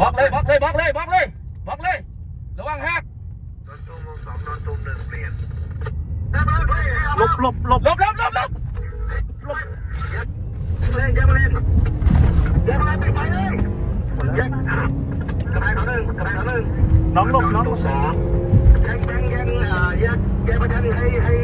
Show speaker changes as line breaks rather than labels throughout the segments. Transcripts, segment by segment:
บล็อกเลยบล็อกเลยบล็อกเลยบล็อกเลยบล็อกเลยระวังหัก
หลบหลบหลบ
หลบหลบหลบหลบ
น้องหลบน้อง
ปิด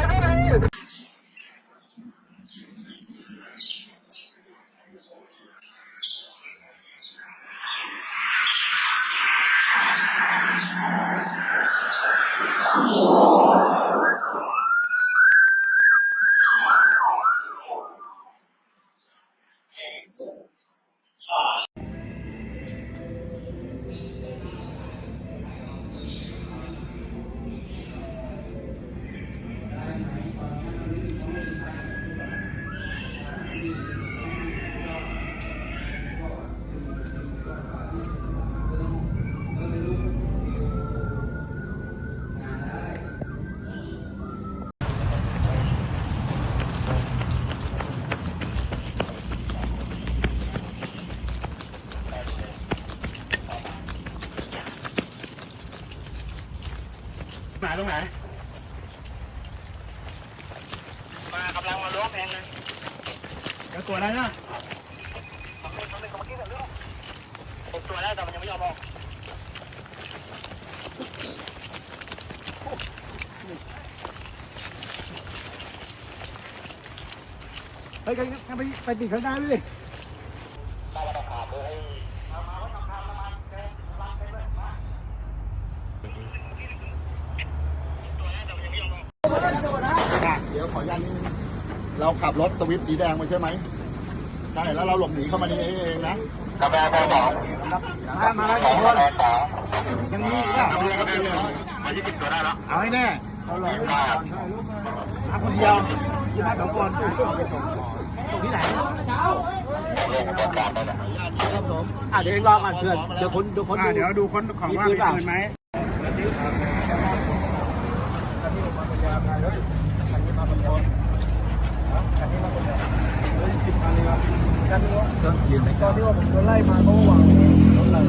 ไหนตรงไหน
มากำลังมาล้วงแพงเลย
แล้วตัวอะไรนะ
หกตัวแล้วแต่มันยังไม่ยอมออก
ไปไปไปไปติดข้างหน้าด้วยเดี๋ยวขออนุญาตนิดนึง เราขับรถสวิฟต์สีแดงมาใช่ไหมใช่แล้วเราหลบหนีเข้ามาในนี้เองนะกาแฟพอบอกมามาแล้วกี่คนยังมีอีกอะมาที่ติดตัวได้แล้วเอาให้แน่เอาเลยมาคนเดียวยี่ห้าสองคนตรงที่ไหนครับผมอะเดี๋ยวเองรอก่อนเพื่อนเดี๋ยวคนเดี๋ยวคนดู
เดี๋ยวดูคนของว่ามีปืนไหม
ยืนไหม
ตอนที่ว่าผมโดนไล่มาเขาก็วางรถเลย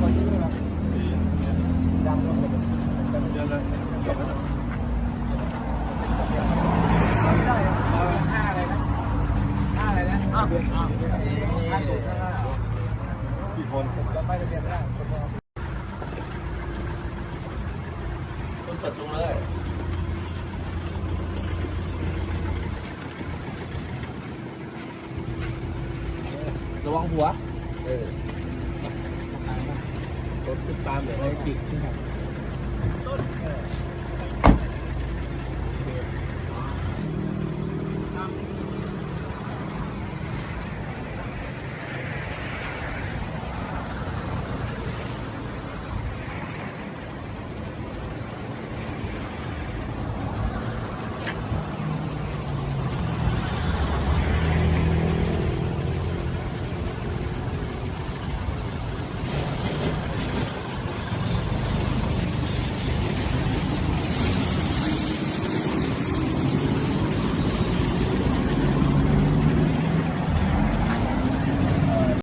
ตอนที่นี่นะดังรถเลยเดินเลยเก็บไว้เลยได้ห้าอะไรนะห้าอะไรนะอ้าวอ้าวห้าตัวกี่คนจะไปทะเบียนไม่ได้คนเดียว
คนเปิดตรงเลย
ระวังหัว เออ
รถติดตามเดี๋ยวเราจิกนะครับ